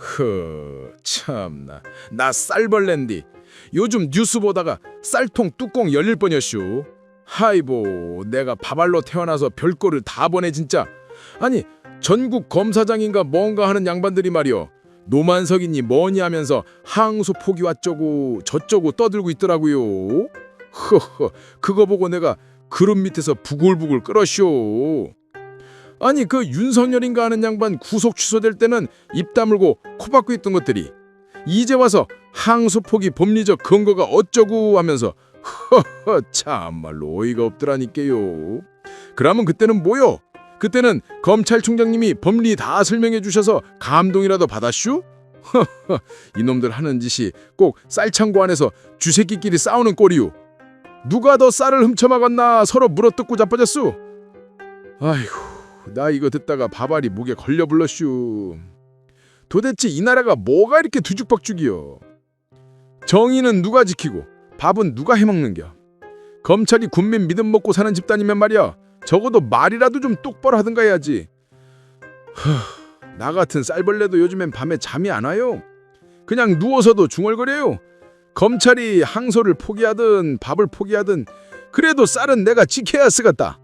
흐 참나. 나 쌀벌렌디. 요즘 뉴스 보다가 쌀통 뚜껑 열릴 뻔했슈. 하이보 내가 바발로 태어나서 별거를 다 보내 진짜. 아니 전국 검사장인가 뭔가 하는 양반들이 말이여. 노만석이니 뭐니 하면서 항소 포기 어쩌고 저쩌고 떠들고 있더라고요. 허허 그거 보고 내가 그룹 밑에서 부글부글 끓었쇼 아니 그 윤석열인가 하는 양반 구속 취소될 때는 입 다물고 코 박고 있던 것들이 이제 와서 항소 포기 법리적 근거가 어쩌고 하면서 허허 참말로 어이가 없더라니까요. 그러면 그때는 뭐요? 그때는 검찰총장님이 법리 다 설명해 주셔서 감동이라도 받았슈? 이놈들 하는 짓이 꼭 쌀창고 안에서 쥐새끼끼리 싸우는 꼴이유. 누가 더 쌀을 훔쳐먹었나 서로 물어뜯고 자빠졌수. 아이고 나 이거 듣다가 바발이 목에 걸려 불렀슈. 도대체 이 나라가 뭐가 이렇게 뒤죽박죽이여? 정의는 누가 지키고 밥은 누가 해먹는겨? 검찰이 군민 믿음 먹고 사는 집단이면 말이야. 적어도 말이라도 좀 똑바로 하든가 해야지. 하, 나 같은 쌀벌레도 요즘엔 밤에 잠이 안 와요. 그냥 누워서도 중얼거려요. 검찰이 항소를 포기하든 밥을 포기하든 그래도 쌀은 내가 지켜야 쓰겠다.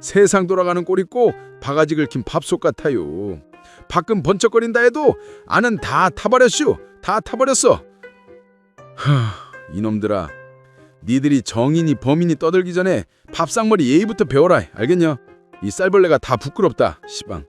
세상 돌아가는 꼴 있고 바가지 긁힌 밥솥 같아요. 밖은 번쩍거린다 해도 안은 다 타버렸슈. 다 타버렸어. 하, 이놈들아. 니들이 정인이 범인이 떠들기 전에 밥상머리 예의부터 배워라. 알겠냐? 이 쌀벌레가 다 부끄럽다. 시방.